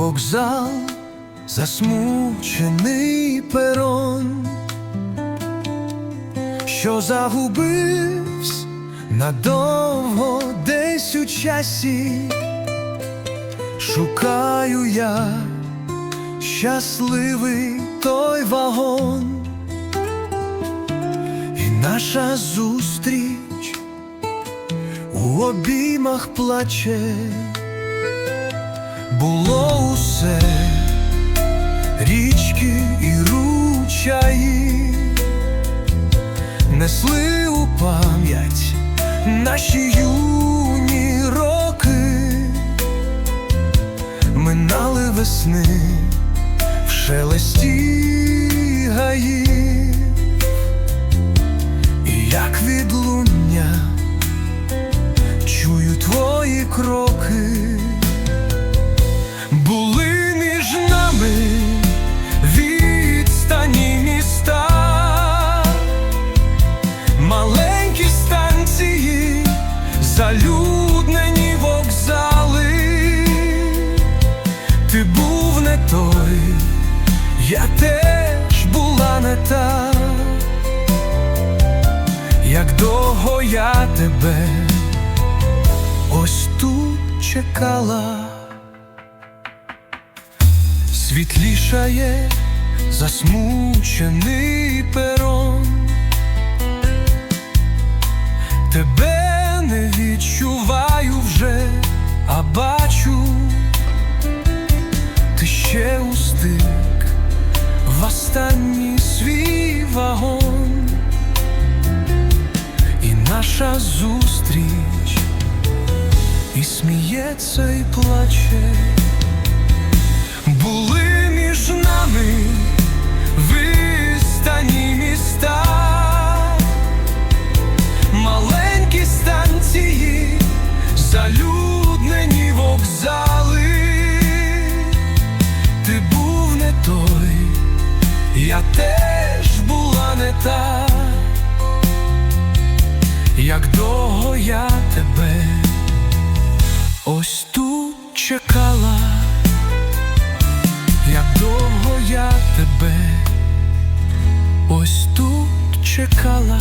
вокзал, засмучений перон, що загубився надовго десь у часі, шукаю я щасливий той вагон, і наша зустріч у обіймах плаче. Було усе. Річки і ручаї, несли у пам'ять наші юні роки, минали весни в шелесті залюднені вокзали. Ти був не той, я теж була не та, як довго я тебе ось тут чекала. Світлішає засмучений перон, тебе відчуваю вже, а бачу, ти ще устиг в останній свій вагон, і наша зустріч, і сміється, і плаче. Були між нами той, я теж була не та, як довго я тебе ось тут чекала. Як довго я тебе ось тут чекала.